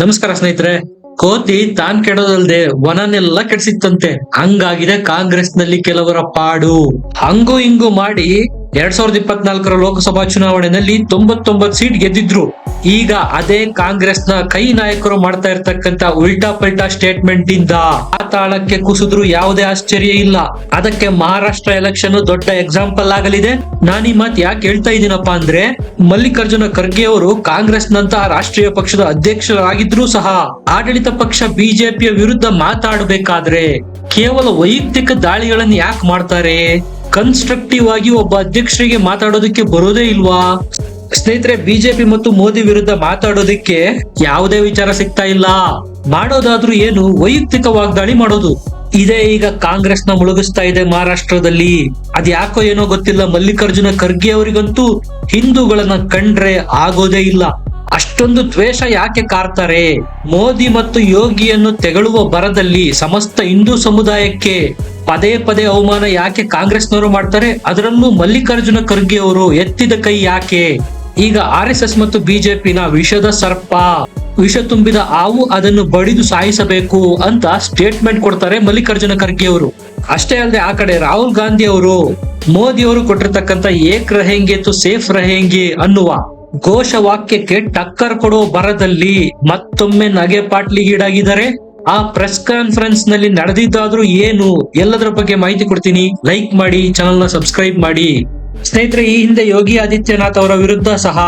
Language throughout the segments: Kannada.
ನಮಸ್ಕಾರ ಸ್ನೇಹಿತರೆ, ಕೋತಿ ತಾನ್ ಕೆಡೋದಲ್ದೆ ವನನೆಲ್ಲ ಕೆಡಿಸಿತ್ತಂತೆ. ಹಂಗಾಗಿದೆ ಕಾಂಗ್ರೆಸ್ನಲ್ಲಿ ಕೆಲವರ ಪಾಡು. ಹಂಗು ಹಿಂಗು ಮಾಡಿ ಎರಡ್ ಸಾವಿರದ ಇಪ್ಪತ್ನಾಲ್ಕರ ಲೋಕಸಭಾ ಚುನಾವಣೆಯಲ್ಲಿ ತೊಂಬತ್ತೊಂಬತ್ತು ಸೀಟ್ ಗೆದ್ದಿದ್ರು. ಈಗ ಅದೇ ಕಾಂಗ್ರೆಸ್ನ ಕೈ ನಾಯಕರು ಮಾಡ್ತಾ ಇರ್ತಕ್ಕಂತ ಉಲ್ಟಾ ಪಲ್ಟಾ ಸ್ಟೇಟ್ಮೆಂಟ್ ಇಂದ ಆ ತಾಳಕ್ಕೆ ಕುಸಿದ್ರು ಯಾವುದೇ ಆಶ್ಚರ್ಯ ಇಲ್ಲ. ಅದಕ್ಕೆ ಮಹಾರಾಷ್ಟ್ರ ಎಲೆಕ್ಷನ್ ದೊಡ್ಡ ಎಕ್ಸಾಂಪಲ್ ಆಗಲಿದೆ. ನಾನು ಈ ಮಾತು ಯಾಕೆ ಹೇಳ್ತಾ ಇದ್ದೀನಪ್ಪ ಅಂದ್ರೆ, ಮಲ್ಲಿಕಾರ್ಜುನ ಖರ್ಗೆ ಅವರು ಕಾಂಗ್ರೆಸ್ ನಂತಹ ರಾಷ್ಟ್ರೀಯ ಪಕ್ಷದ ಅಧ್ಯಕ್ಷರಾಗಿದ್ರು ಸಹ ಆಡಳಿತ ಪಕ್ಷ ಬಿಜೆಪಿಯ ವಿರುದ್ಧ ಮಾತಾಡಬೇಕಾದ್ರೆ ಕೇವಲ ವೈಯಕ್ತಿಕ ದಾಳಿಗಳನ್ನು ಯಾಕೆ ಮಾಡ್ತಾರೆ? ಕನ್ಸ್ಟ್ರಕ್ಟಿವ್ ಆಗಿ ಒಬ್ಬ ಅಧ್ಯಕ್ಷರಿಗೆ ಮಾತಾಡೋದಕ್ಕೆ ಬರೋದೇ ಇಲ್ವಾ? ಸ್ನೇಹಿತರೆ, ಬಿಜೆಪಿ ಮತ್ತು ಮೋದಿ ವಿರುದ್ಧ ಮಾತಾಡೋದಕ್ಕೆ ಯಾವುದೇ ವಿಚಾರ ಸಿಗ್ತಾ ಇಲ್ಲ. ಮಾಡೋದಾದ್ರೂ ಏನು? ವೈಯಕ್ತಿಕ ವಾಗ್ದಾಳಿ ಮಾಡೋದು. ಇದೇ ಈಗ ಕಾಂಗ್ರೆಸ್ನ ಮುಳುಗಿಸ್ತಾ ಇದೆ ಮಹಾರಾಷ್ಟ್ರದಲ್ಲಿ. ಅದ್ ಯಾಕೋ ಏನೋ ಗೊತ್ತಿಲ್ಲ. ಮಲ್ಲಿಕಾರ್ಜುನ ಖರ್ಗೆ ಅವರಿಗಂತೂ ಹಿಂದೂಗಳನ್ನ ಕಂಡ್ರೆ ಆಗೋದೇ ಇಲ್ಲ. ಅಷ್ಟೊಂದು ದ್ವೇಷ ಯಾಕೆ ಕಾರ್ತಾರೆ ಮೋದಿ ಮತ್ತು ಯೋಗಿಯನ್ನು ತೆಗಳುವ ಬರದಲ್ಲಿ ಸಮಸ್ತ ಹಿಂದೂ ಸಮುದಾಯಕ್ಕೆ ಪದೇ ಪದೇ ಅವಮಾನ ಯಾಕೆ ಕಾಂಗ್ರೆಸ್ನವರು ಮಾಡ್ತಾರೆ? ಅದರಲ್ಲೂ ಮಲ್ಲಿಕಾರ್ಜುನ ಖರ್ಗೆ ಅವರು ಎತ್ತಿದ ಕೈ ಯಾಕೆ? ಈಗ ಆರ್ ಎಸ್ ಎಸ್ ಮತ್ತು ಬಿಜೆಪಿನ ವಿಷದ ಸರ್ಪ, ವಿಷ ತುಂಬಿದ ಹಾವು ಅದನ್ನು ಬಡಿದು ಸಾಯಿಸಬೇಕು ಅಂತ ಸ್ಟೇಟ್ಮೆಂಟ್ ಕೊಡ್ತಾರೆ ಮಲ್ಲಿಕಾರ್ಜುನ ಖರ್ಗೆ ಅವರು. ಅಷ್ಟೇ ಅಲ್ಲದೆ ಆ ಕಡೆ ರಾಹುಲ್ ಗಾಂಧಿ ಅವರು, ಮೋದಿ ಅವರು ಕೊಟ್ಟಿರ್ತಕ್ಕಂಥ ಏಕ್ ರಹೇಂಗೆ ತು ಸೇಫ್ ರಹೇಂಗೆ ಅನ್ನುವ ಘೋಷ ವಾಕ್ಯಕ್ಕೆ ಟಕ್ಕರ್ ಕೊಡುವ ಬರದಲ್ಲಿ ಮತ್ತೊಮ್ಮೆ ನಗೆ ಪಾಟ್ಲಿಗೀಡಾಗಿದ್ದಾರೆ ಆ ಪ್ರೆಸ್ ಕಾನ್ಫರೆನ್ಸ್ನಲ್ಲಿ ನಡೆದಿದ್ದಾದ್ರೂ ಏನು, ಎಲ್ಲದರ ಬಗ್ಗೆ ಮಾಹಿತಿ ಕೊಡ್ತೀನಿ. ಲೈಕ್ ಮಾಡಿ ಚಾನಲ್ನ ಸಬ್ಸ್ಕ್ರೈಬ್ ಮಾಡಿ. ಸ್ನೇಹಿತರೆ, ಈ ಹಿಂದೆ ಯೋಗಿ ಆದಿತ್ಯನಾಥ್ ಅವರ ವಿರುದ್ಧ ಸಹ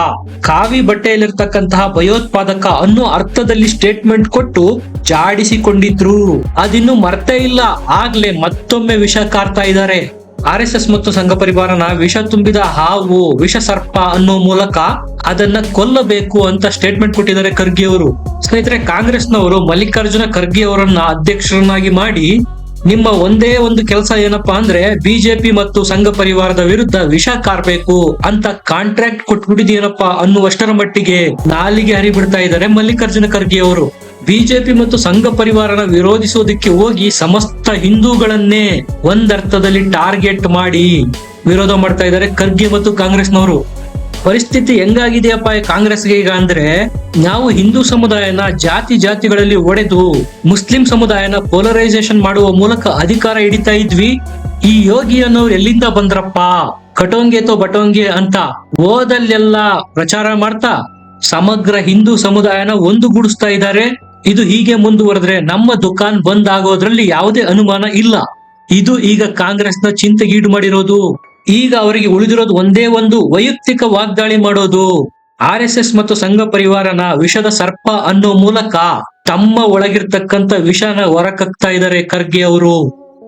ಕಾವಿ ಬಟ್ಟೆಯಲ್ಲಿರ್ತಕ್ಕಂತಹ ಭಯೋತ್ಪಾದಕ ಅನ್ನೋ ಅರ್ಥದಲ್ಲಿ ಸ್ಟೇಟ್ಮೆಂಟ್ ಕೊಟ್ಟು ಜಾಡಿಸಿಕೊಂಡಿದ್ರು. ಅದಿನ್ನು ಮರ್ತೇ ಇಲ್ಲ. ಆಗ್ಲೇ ಮತ್ತೊಮ್ಮೆ ವಿಷ ಕಾರ್ತಾ ಇದ್ದಾರೆ. ಆರ್ ಎಸ್ ಎಸ್ ಮತ್ತು ಸಂಘ ಪರಿವಾರನ ವಿಷ ತುಂಬಿದ ಹಾವು, ವಿಷ ಸರ್ಪ ಅನ್ನೋ ಮೂಲಕ ಅದನ್ನ ಕೊಲ್ಲಬೇಕು ಅಂತ ಸ್ಟೇಟ್ಮೆಂಟ್ ಕೊಟ್ಟಿದ್ದಾರೆ ಖರ್ಗೆ ಅವರು. ಸ್ನೇಹಿತರೆ, ಕಾಂಗ್ರೆಸ್ನವರು ಮಲ್ಲಿಕಾರ್ಜುನ ಖರ್ಗೆ ಅವರನ್ನ ಅಧ್ಯಕ್ಷರನ್ನಾಗಿ ಮಾಡಿ ನಿಮ್ಮ ಒಂದೇ ಒಂದು ಕೆಲಸ ಏನಪ್ಪಾ ಅಂದ್ರೆ ಬಿಜೆಪಿ ಮತ್ತು ಸಂಘ ಪರಿವಾರದ ವಿರುದ್ಧ ವಿಷ ಕಾರ್ಬೇಕು ಅಂತ ಕಾಂಟ್ರಾಕ್ಟ್ ಕೊಟ್ಬಿಟ್ಟಿದೀನಪ್ಪ ಅನ್ನುವಷ್ಟರ ಮಟ್ಟಿಗೆ ನಾಲಿಗೆ ಹರಿಬಿಡ್ತಾ ಇದ್ದಾರೆ ಮಲ್ಲಿಕಾರ್ಜುನ ಖರ್ಗೆ ಅವರು. ಬಿಜೆಪಿ ಮತ್ತು ಸಂಘ ಪರಿವಾರನ ವಿರೋಧಿಸೋದಕ್ಕೆ ಹೋಗಿ ಸಮಸ್ತ ಹಿಂದೂಗಳನ್ನೇ ಒಂದರ್ಥದಲ್ಲಿ ಟಾರ್ಗೆಟ್ ಮಾಡಿ ವಿರೋಧ ಮಾಡ್ತಾ ಇದ್ದಾರೆ ಖರ್ಗೆ ಮತ್ತು ಕಾಂಗ್ರೆಸ್ನವರು. ಪರಿಸ್ಥಿತಿ ಹೆಂಗಾಗಿದೆಯಪ್ಪ ಕಾಂಗ್ರೆಸ್ಗೆ ಈಗ ಅಂದ್ರೆ? ನಾವು ಹಿಂದೂ ಸಮುದಾಯನ ಜಾತಿ ಜಾತಿಗಳಲ್ಲಿ ಒಡೆದು ಮುಸ್ಲಿಂ ಸಮುದಾಯನ ಪೋಲರೈಸೇಷನ್ ಮಾಡುವ ಮೂಲಕ ಅಧಿಕಾರ ಹಿಡಿತಾ ಇದ್ವಿ. ಈ ಯೋಗಿ ಅನ್ನೋರು ಎಲ್ಲಿಂದ ಬಂದ್ರಪ್ಪ? ಕಟೋಂಗೆ ತೋ ಬಟೋಂಗೆ ಅಂತ ಓದಲ್ಲೆಲ್ಲ ಪ್ರಚಾರ ಮಾಡ್ತಾ ಸಮಗ್ರ ಹಿಂದೂ ಸಮುದಾಯನ ಒಂದುಗೂಡಿಸ್ತಾ ಇದ್ದಾರೆ. ಇದು ಹೀಗೆ ಮುಂದುವರೆದ್ರೆ ನಮ್ಮ ದುಕಾನ್ ಬಂದ್ ಆಗೋದ್ರಲ್ಲಿ ಯಾವುದೇ ಅನುಮಾನ ಇಲ್ಲ. ಇದು ಈಗ ಕಾಂಗ್ರೆಸ್ನ ಚಿಂತೆಗೀಡು ಮಾಡಿರೋದು. ಈಗ ಅವರಿಗೆ ಉಳಿದಿರೋದು ಒಂದೇ ಒಂದು ವೈಯಕ್ತಿಕ ವಾಗ್ದಾಳಿ ಮಾಡೋದು. ಆರ್ ಎಸ್ ಎಸ್ ಮತ್ತು ಸಂಘ ಪರಿವಾರನ ವಿಷದ ಸರ್ಪ ಅನ್ನೋ ಮೂಲಕ ತಮ್ಮ ಒಳಗಿರ್ತಕ್ಕಂಥ ವಿಷನ ಹೊರಕಕ್ತಾ ಇದ್ದಾರೆ ಖರ್ಗೆ ಅವರು.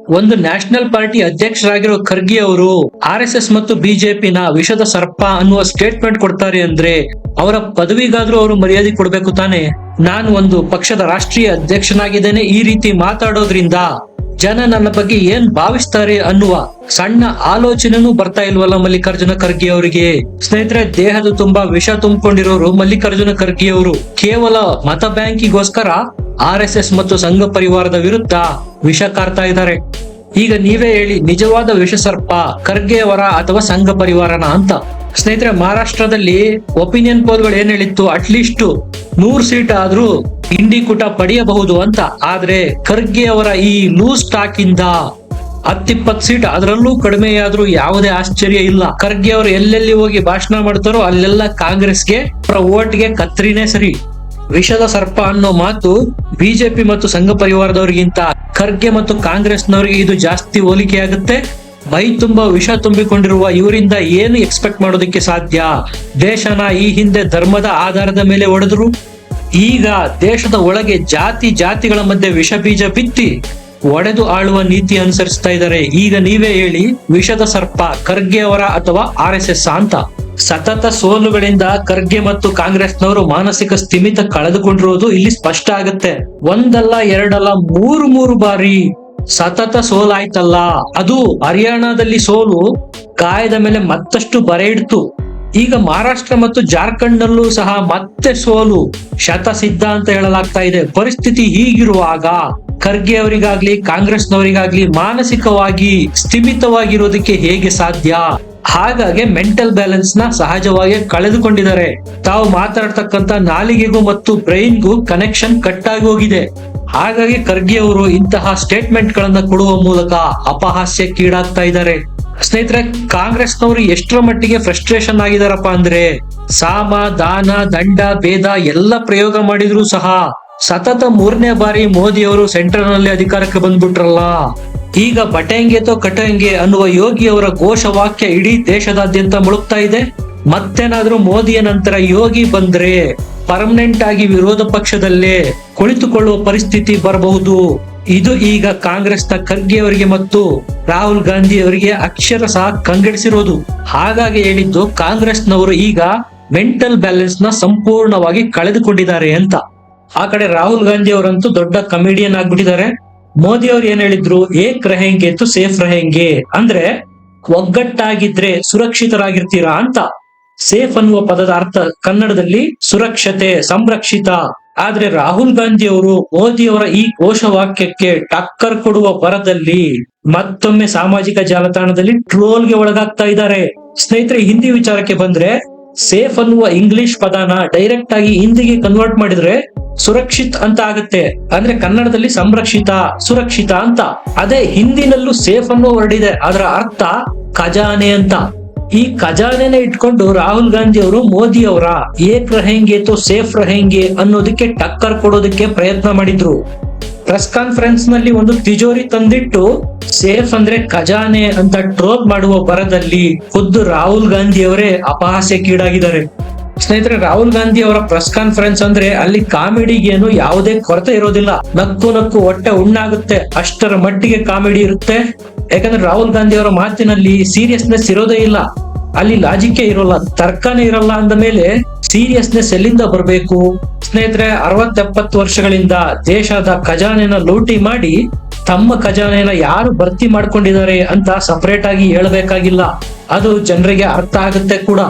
ಒಂದು ನ್ಯಾಷನಲ್ ಪಾರ್ಟಿ ಅಧ್ಯಕ್ಷರಾಗಿರೋ ಖರ್ಗೆ ಅವರು ಆರ್ ಎಸ್ ಎಸ್ ಮತ್ತು ಬಿಜೆಪಿನ ವಿಷದ ಸರ್ಪ ಅನ್ನುವ ಸ್ಟೇಟ್ಮೆಂಟ್ ಕೊಡ್ತಾರೆ ಅಂದ್ರೆ ಅವರ ಪದವಿಗಾದ್ರೂ ಅವರು ಮರ್ಯಾದೆ ಕೊಡ್ಬೇಕು ತಾನೆ? ನಾನು ಒಂದು ಪಕ್ಷದ ರಾಷ್ಟ್ರೀಯ ಅಧ್ಯಕ್ಷನಾಗಿದ್ದೇನೆ. ಈ ರೀತಿ ಮಾತಾಡೋದ್ರಿಂದ ಜನ ನನ್ನ ಬಗ್ಗೆ ಏನ್ ಭಾವಿಸ್ತಾರೆ ಅನ್ನುವ ಸಣ್ಣ ಆಲೋಚನೆನೂ ಬರ್ತಾ ಇಲ್ವಲ್ಲ ಮಲ್ಲಿಕಾರ್ಜುನ ಖರ್ಗೆ ಅವರಿಗೆ. ಸ್ನೇಹಿತರೆ, ದೇಹದ ತುಂಬಾ ವಿಷ ತುಂಬಿಕೊಂಡಿರೋರು ಮಲ್ಲಿಕಾರ್ಜುನ ಖರ್ಗೆ ಅವರು. ಕೇವಲ ಮತ ಬ್ಯಾಂಕಿಗೋಸ್ಕರ ಆರ್ ಎಸ್ ಎಸ್ ಮತ್ತು ಸಂಘ ಪರಿವಾರದ ವಿರುದ್ಧ ವಿಷ ಕಾರ್ತಾ ಇದ್ದಾರೆ. ಈಗ ನೀವೇ ಹೇಳಿ, ನಿಜವಾದ ವಿಷ ಸರ್ಪ ಖರ್ಗೆ ಅವರ ಅಥವಾ ಸಂಘ ಪರಿವಾರನ ಅಂತ. ಸ್ನೇಹಿತರೆ, ಮಹಾರಾಷ್ಟ್ರದಲ್ಲಿ ಒಪಿನಿಯನ್ ಪೋಲ್ಗಳು ಏನ್ ಹೇಳಿತ್ತು? ಅಟ್ಲೀಸ್ಟ್ ನೂರ್ ಸೀಟ್ ಆದ್ರೂ ಇಂಡಿ ಪಡೆಯಬಹುದು ಅಂತ. ಆದ್ರೆ ಖರ್ಗೆ ಅವರ ಈ ಲೂಸ್ ಟಾಕ್ ಇಂದ ಹತ್ತಿಪ್ಪತ್ ಸೀಟ್, ಅದರಲ್ಲೂ ಕಡಿಮೆಯಾದ್ರೂ ಯಾವುದೇ ಆಶ್ಚರ್ಯ ಇಲ್ಲ. ಖರ್ಗೆ ಅವರು ಎಲ್ಲೆಲ್ಲಿ ಹೋಗಿ ಭಾಷಣ ಮಾಡ್ತಾರೋ ಅಲ್ಲೆಲ್ಲ ಕಾಂಗ್ರೆಸ್ಗೆ ಅವರ ಓಟ್ಗೆ ಕತ್ರಿನೇ ಸರಿ. ವಿಷದ ಸರ್ಪ ಅನ್ನೋ ಮಾತು ಬಿಜೆಪಿ ಮತ್ತು ಸಂಘ ಪರಿವಾರದವರಿಗಿಂತ ಖರ್ಗೆ ಮತ್ತು ಕಾಂಗ್ರೆಸ್ನವರಿಗೆ ಇದು ಜಾಸ್ತಿ ಹೋಲಿಕೆ ಆಗುತ್ತೆ. ಮೈ ತುಂಬಾ ವಿಷ ತುಂಬಿಕೊಂಡಿರುವ ಇವರಿಂದ ಏನು ಎಕ್ಸ್ಪೆಕ್ಟ್ ಮಾಡೋದಕ್ಕೆ ಸಾಧ್ಯ? ದೇಶನ ಈ ಹಿಂದೆ ಧರ್ಮದ ಆಧಾರದ ಮೇಲೆ ಒಡೆದ್ರು? ಈಗ ದೇಶದ ಒಳಗೆ ಜಾತಿ ಜಾತಿಗಳ ಮಧ್ಯೆ ವಿಷ ಬೀಜ ಬಿತ್ತಿ ಒಡೆದು ಆಳುವ ನೀತಿ ಅನುಸರಿಸ್ತಾ ಇದ್ದಾರೆ. ಈಗ ನೀವೇ ಹೇಳಿ, ವಿಷದ ಸರ್ಪ ಖರ್ಗೆ ಅವರ ಅಥವಾ ಆರ್ ಎಸ್ ಎಸ್ ಅಂತ? ಸತತ ಸೋಲುಗಳಿಂದ ಖರ್ಗೆ ಮತ್ತು ಕಾಂಗ್ರೆಸ್ನವರು ಮಾನಸಿಕ ಸ್ಥಿಮಿತ ಕಳೆದುಕೊಂಡಿರುವುದು ಇಲ್ಲಿ ಸ್ಪಷ್ಟ ಆಗುತ್ತೆ. ಒಂದಲ್ಲ, ಎರಡಲ್ಲ, ಮೂರು ಮೂರು ಬಾರಿ ಸತತ ಸೋಲಾಯ್ತಲ್ಲ. ಅದು ಹರಿಯಾಣದಲ್ಲಿ ಸೋಲು ಗಾಯದ ಮೇಲೆ ಮತ್ತಷ್ಟು ಬರೆ ಇಡ್ತು. ಈಗ ಮಹಾರಾಷ್ಟ್ರ ಮತ್ತು ಜಾರ್ಖಂಡ್ ನಲ್ಲೂ ಸಹ ಮತ್ತೆ ಸೋಲು. ಶತಸಿದ್ಧ ಅಂತ ಹೇಳಲಾಗ್ತಾ ಇದೆ. ಪರಿಸ್ಥಿತಿ ಹೀಗಿರುವಾಗ ಖರ್ಗೆ ಅವರಿಗಾಗ್ಲಿ, ಕಾಂಗ್ರೆಸ್ನವರಿಗಾಗ್ಲಿ ಮಾನಸಿಕವಾಗಿ ಸ್ಥಿಮಿತವಾಗಿರೋದಕ್ಕೆ ಹೇಗೆ ಸಾಧ್ಯ? ಹಾಗಾಗಿ ಮೆಂಟಲ್ ಬ್ಯಾಲೆನ್ಸ್ನ ಸಹಜವಾಗಿ ಕಳೆದುಕೊಂಡಿದ್ದಾರೆ. ತಾವು ಮಾತಾಡ್ತಕ್ಕಂತ ನಾಲಿಗೆಗೂ ಮತ್ತು ಬ್ರೈನ್ಗೂ ಕನೆಕ್ಷನ್ ಕಟ್ ಆಗಿ ಹೋಗಿದೆ. ಹಾಗಾಗಿ ಖರ್ಗೆ ಅವರು ಇಂತಹ ಸ್ಟೇಟ್ಮೆಂಟ್ ಗಳನ್ನ ಕೊಡುವ ಮೂಲಕ ಅಪಹಾಸ್ಯಕ್ಕೀಡಾಗ್ತಾ ಇದ್ದಾರೆ. ಸ್ನೇಹಿತರೆ, ಕಾಂಗ್ರೆಸ್ನವರು ಎಷ್ಟರ ಮಟ್ಟಿಗೆ ಫ್ರಸ್ಟ್ರೇಷನ್ ಆಗಿದಾರಪ್ಪ ಅಂದ್ರೆ ಸಾಮ, ದಾನ, ದಂಡ, ಭೇದ ಎಲ್ಲ ಪ್ರಯೋಗ ಮಾಡಿದ್ರು ಸಹ ಸತತ ಮೂರನೇ ಬಾರಿ ಮೋದಿ ಅವರು ಸೆಂಟ್ರಲ್ನಲ್ಲಿ ಅಧಿಕಾರಕ್ಕೆ ಬಂದ್ಬಿಟ್ರಲ್ಲ. ಈಗ ಬಟೆಂಗೆ ತೋ ಕಟಂಗೆ ಅನ್ನುವ ಯೋಗಿ ಅವರ ಘೋಷವಾಕ್ಯ ಇಡೀ ದೇಶದಾದ್ಯಂತ ಮುಳುಗ್ತಾ ಇದೆ. ಮತ್ತೇನಾದ್ರೂ ಮೋದಿಯ ನಂತರ ಯೋಗಿ ಬಂದ್ರೆ ಪರ್ಮನೆಂಟ್ ಆಗಿ ವಿರೋಧ ಪಕ್ಷದಲ್ಲೇ ಕುಳಿತುಕೊಳ್ಳುವ ಪರಿಸ್ಥಿತಿ ಬರಬಹುದು. ಇದು ಈಗ ಕಾಂಗ್ರೆಸ್ನ ಖರ್ಗೆ ಅವರಿಗೆ ಮತ್ತು ರಾಹುಲ್ ಗಾಂಧಿ ಅವರಿಗೆ ಅಕ್ಷರ ಸಹ ಕಂಗೆಡಿಸಿರೋದು. ಹಾಗಾಗಿ ಹೇಳಿದ್ದು ಕಾಂಗ್ರೆಸ್ನವರು ಈಗ ಮೆಂಟಲ್ ಬ್ಯಾಲೆನ್ಸ್ನ ಸಂಪೂರ್ಣವಾಗಿ ಕಳೆದುಕೊಂಡಿದ್ದಾರೆ ಅಂತ. ಆ ಕಡೆ ರಾಹುಲ್ ಗಾಂಧಿ ಅವರಂತೂ ದೊಡ್ಡ ಕಮಿಡಿಯನ್ ಆಗ್ಬಿಟ್ಟಿದ್ದಾರೆ. ಮೋದಿ ಅವ್ರು ಏನ್ ಹೇಳಿದ್ರು? ಏಕ್ ರಹೆಂಗೆ ಸೇಫ್ ರಹೆಂಗೆ. ಅಂದ್ರೆ ಒಗ್ಗಟ್ಟಾಗಿದ್ರೆ ಸುರಕ್ಷಿತರಾಗಿರ್ತೀರಾ ಅಂತ. ಸೇಫ್ ಅನ್ನುವ ಪದದ ಅರ್ಥ ಕನ್ನಡದಲ್ಲಿ ಸುರಕ್ಷತೆ, ಸಂರಕ್ಷಿತ. ಆದ್ರೆ ರಾಹುಲ್ ಗಾಂಧಿ ಅವರು ಮೋದಿ ಅವರ ಈ ಘೋಷವಾಕ್ಯಕ್ಕೆ ಟಕ್ಕರ್ ಕೊಡುವ ಪರದಲ್ಲಿ ಮತ್ತೊಮ್ಮೆ ಸಾಮಾಜಿಕ ಜಾಲತಾಣದಲ್ಲಿ ಟ್ರೋಲ್ಗೆ ಒಳಗಾಗ್ತಾ ಇದ್ದಾರೆ. ಸ್ನೇಹಿತರೆ, ಹಿಂದಿ ವಿಚಾರಕ್ಕೆ ಬಂದ್ರೆ ಸೇಫ್ ಅನ್ನುವ ಇಂಗ್ಲಿಷ್ ಪದನ ಡೈರೆಕ್ಟ್ ಆಗಿ ಹಿಂದಿಗೆ ಕನ್ವರ್ಟ್ ಮಾಡಿದ್ರೆ ಸುರಕ್ಷಿತ್ ಅಂತ ಆಗುತ್ತೆ. ಅಂದ್ರೆ ಕನ್ನಡದಲ್ಲಿ ಸಂರಕ್ಷಿತ, ಸುರಕ್ಷಿತ ಅಂತ. ಅದೇ ಹಿಂದಿನಲ್ಲೂ ಸೇಫ್ ಅನ್ನುವ ವರ್ಡ್ ಇದೆ. ಅದರ ಅರ್ಥ ಖಜಾನೆ ಅಂತ. ಈ ಖಜಾನೆನ ಇಟ್ಕೊಂಡು ರಾಹುಲ್ ಗಾಂಧಿ ಅವರು ಮೋದಿ ಅವರ, ಏಕ್ ರಹೆಂಗೆ ತೋ ಸೇಫ್ ರಹೆಂಗೆ ಅನ್ನೋದಕ್ಕೆ ಟಕ್ಕರ್ ಕೊಡೋದಕ್ಕೆ ಪ್ರಯತ್ನ ಮಾಡಿದ್ರು. ಪ್ರೆಸ್ ಕಾನ್ಫರೆನ್ಸ್ನಲ್ಲಿ ಒಂದು ತಿಜೋರಿ ತಂದಿಟ್ಟು, ಸೇಫ್ ಅಂದ್ರೆ ಖಜಾನೆ ಅಂತ ಟ್ರೋಲ್ ಮಾಡುವ ಬರದಲ್ಲಿ ಖುದ್ದು ರಾಹುಲ್ ಗಾಂಧಿ ಅವರೇ ಅಪಹಾಸ್ಯಕ್ಕೀಡಾಗಿದ್ದಾರೆ ಸ್ನೇಹಿತರೆ, ರಾಹುಲ್ ಗಾಂಧಿ ಅವರ ಪ್ರೆಸ್ ಕಾನ್ಫರೆನ್ಸ್ ಅಂದ್ರೆ ಅಲ್ಲಿ ಕಾಮಿಡಿಗೇನು ಯಾವುದೇ ಕೊರತೆ ಇರೋದಿಲ್ಲ. ನಕ್ಕು ನಕ್ಕು ಹೊಟ್ಟೆ ಉಣ್ಣಾಗುತ್ತೆ. ಅಷ್ಟರ ಮಟ್ಟಿಗೆ ಕಾಮಿಡಿ ಇರುತ್ತೆ. ಯಾಕಂದ್ರೆ ರಾಹುಲ್ ಗಾಂಧಿ ಅವರ ಮಾತಿನಲ್ಲಿ ಸೀರಿಯಸ್ನೆಸ್ ಇರೋದೇ ಇಲ್ಲ. ಅಲ್ಲಿ ಲಾಜಿಕ್ಕೇ ಇರೋಲ್ಲ, ತರ್ಕನೇ ಇರಲ್ಲ ಅಂದ ಮೇಲೆ ಸೀರಿಯಸ್ನೆಸ್ ಎಲ್ಲಿಂದ ಬರಬೇಕು? ಸ್ನೇಹಿತರೆ, ಅರವತ್ತೆಪ್ಪತ್ತು ವರ್ಷಗಳಿಂದ ದೇಶದ ಖಜಾನೆನ ಲೂಟಿ ಮಾಡಿ ತಮ್ಮ ಖಜಾನೆನ ಯಾರು ಭರ್ತಿ ಮಾಡ್ಕೊಂಡಿದ್ದಾರೆ ಅಂತ ಸಪರೇಟ್ ಆಗಿ ಹೇಳಬೇಕಾಗಿಲ್ಲ. ಅದು ಜನರಿಗೆ ಅರ್ಥ ಆಗುತ್ತೆ ಕೂಡ.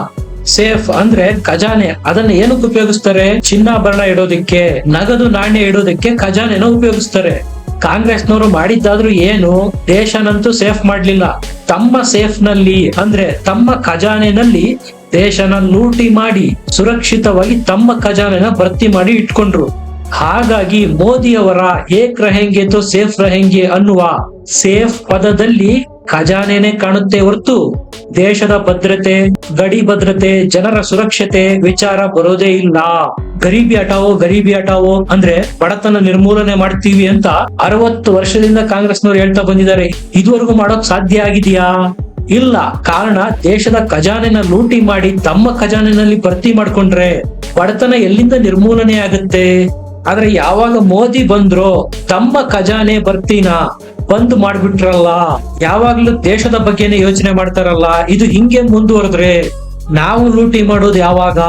ಸೇಫ್ ಅಂದ್ರೆ ಖಜಾನೆ, ಅದನ್ನ ಏನಕ್ಕೆ ಉಪಯೋಗಿಸ್ತಾರೆ? ಚಿನ್ನಾಭರಣ ಇಡೋದಕ್ಕೆ, ನಗದು ನಾಣ್ಯ ಇಡೋದಕ್ಕೆ ಖಜಾನೆನ ಉಪಯೋಗಿಸ್ತಾರೆ. ಕಾಂಗ್ರೆಸ್ನವರು ಮಾಡಿದ್ದಾದ್ರೂ ಏನು ದೇಶನಂತೂ ಸೇಫ್ ಮಾಡ್ಲಿಲ್ಲ. ತಮ್ಮ ಸೇಫ್ನಲ್ಲಿ, ಅಂದ್ರೆ ತಮ್ಮ ಖಜಾನೆನಲ್ಲಿ ದೇಶನ ಲೂಟಿ ಮಾಡಿ, ಸುರಕ್ಷಿತವಾಗಿ ತಮ್ಮ ಖಜಾನೆನ ಭರ್ತಿ ಮಾಡಿ ಇಟ್ಕೊಂಡ್ರು. ಹಾಗಾಗಿ ಮೋದಿಯವರ ಏಕ್ ರಹೆಂಗೆ ತೋ ಸೇಫ್ ರಹೆಂಗೆ ಅನ್ನುವ ಸೇಫ್ ಪದದಲ್ಲಿ ಖಜಾನೆನೆ ಕಾಣುತ್ತೆ ಹೊರತು ದೇಶದ ಭದ್ರತೆ, ಗಡಿ ಭದ್ರತೆ, ಜನರ ಸುರಕ್ಷತೆ ವಿಚಾರ ಬರೋದೇ ಇಲ್ಲ. ಗರೀಬಿ ಹಟಾವೋ ಗರೀಬಿ ಹಟಾವೋ ಅಂದ್ರೆ ಬಡತನ ನಿರ್ಮೂಲನೆ ಮಾಡ್ತೀವಿ ಅಂತ ಅರವತ್ತು ವರ್ಷದಿಂದ ಕಾಂಗ್ರೆಸ್ನವ್ರು ಹೇಳ್ತಾ ಬಂದಿದ್ದಾರೆ. ಇದುವರೆಗೂ ಮಾಡೋಕ್ ಸಾಧ್ಯ ಆಗಿದೆಯಾ? ಇಲ್ಲ. ಕಾರಣ ದೇಶದ ಖಜಾನೆನ ಲೂಟಿ ಮಾಡಿ ತಮ್ಮ ಖಜಾನೆನಲ್ಲಿ ಭರ್ತಿ ಮಾಡ್ಕೊಂಡ್ರೆ ಬಡತನ ಎಲ್ಲಿಂದ ನಿರ್ಮೂಲನೆ ಆಗುತ್ತೆ? ಆದ್ರೆ ಯಾವಾಗ ಮೋದಿ ಬಂದ್ರೋ ತಮ್ಮ ಖಜಾನೆ ಭರ್ತಿನ ಬಂದ್ ಮಾಡ್ಬಿಟ್ರಲ್ಲ. ಯಾವಾಗ್ಲೂ ದೇಶದ ಬಗ್ಗೆನೇ ಯೋಚನೆ ಮಾಡ್ತಾರಲ್ಲ. ಇದು ಹಿಂಗೆ ಮುಂದುವರೆದ್ರೆ ನಾವು ಲೂಟಿ ಮಾಡೋದು ಯಾವಾಗ?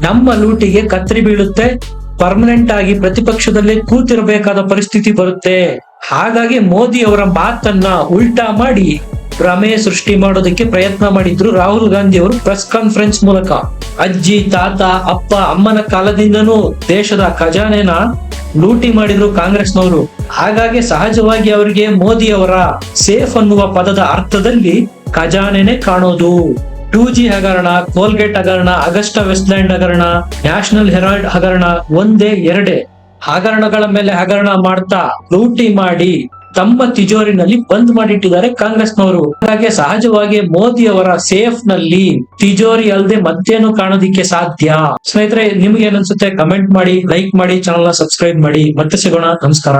ನಮ್ಮ ಲೂಟಿಗೆ ಕತ್ತರಿ ಬೀಳುತ್ತೆ ಪರ್ಮನೆಂಟ್ ಆಗಿ ಪ್ರತಿಪಕ್ಷದಲ್ಲೇ ಕೂತಿರಬೇಕಾದ ಪರಿಸ್ಥಿತಿ ಬರುತ್ತೆ. ಹಾಗಾಗಿ ಮೋದಿ ಅವರ ಮಾತನ್ನ ಉಲ್ಟಾ ಮಾಡಿ ಭ್ರಮೆ ಸೃಷ್ಟಿ ಮಾಡೋದಕ್ಕೆ ಪ್ರಯತ್ನ ಮಾಡಿದ್ರು ರಾಹುಲ್ ಗಾಂಧಿ ಅವರು ಪ್ರೆಸ್ ಕಾನ್ಫರೆನ್ಸ್ ಮೂಲಕ. ಅಜ್ಜಿ, ತಾತ, ಅಪ್ಪ, ಅಮ್ಮನ ಕಾಲದಿಂದನೂ ದೇಶದ ಖಜಾನೆನ ಲೂಟಿ ಮಾಡಿದ್ರು ಕಾಂಗ್ರೆಸ್ನವರು. ಹಾಗಾಗಿ ಸಹಜವಾಗಿ ಅವರಿಗೆ ಮೋದಿ ಅವರ ಸೇಫ್ ಅನ್ನುವ ಪದದ ಅರ್ಥದಲ್ಲಿ ಖಜಾನೆನೆ ಕಾಣೋದು. ಟೂ ಜಿ ಹಗರಣ, ಕೋಲ್ಗೇಟ್ ಹಗರಣ ಅಗಸ್ಟಾ ವೆಸ್ಟ್ಲ್ಯಾಂಡ್ ಹಗರಣ, ನ್ಯಾಷನಲ್ ಹೆರಾಲ್ಡ್ ಹಗರಣ ಒಂದೇ ಎರಡೇ. ಹಗರಣಗಳ ಮೇಲೆ ಹಗರಣ ಮಾಡ್ತಾ ಲೂಟಿ ಮಾಡಿ. ತಮ್ಮ ತಿಜೋರಿನಲ್ಲಿ ಬಂದ್ ಮಾಡಿಟ್ಟಿದ್ದಾರೆ ಕಾಂಗ್ರೆಸ್ನವರು. ಹಾಗೆ ಸಹಜವಾಗಿ ಮೋದಿ ಅವರ ಸೇಫ್ನಲ್ಲಿ ತಿಜೋರಿ ಅಲ್ಲದೆ ಮತ್ತೇನು ಕಾಣೋದಿಕ್ಕೆ ಸಾಧ್ಯ? ಸ್ನೇಹಿತರೆ, ನಿಮ್ಗೆ ಏನನ್ಸುತ್ತೆ ಕಮೆಂಟ್ ಮಾಡಿ ಲೈಕ್ ಮಾಡಿ ಚಾನಲ್ನ ಸಬ್ಸ್ಕ್ರೈಬ್ ಮಾಡಿ. ಮತ್ತೆ ಸಿಗೋಣ. ನಮಸ್ಕಾರ.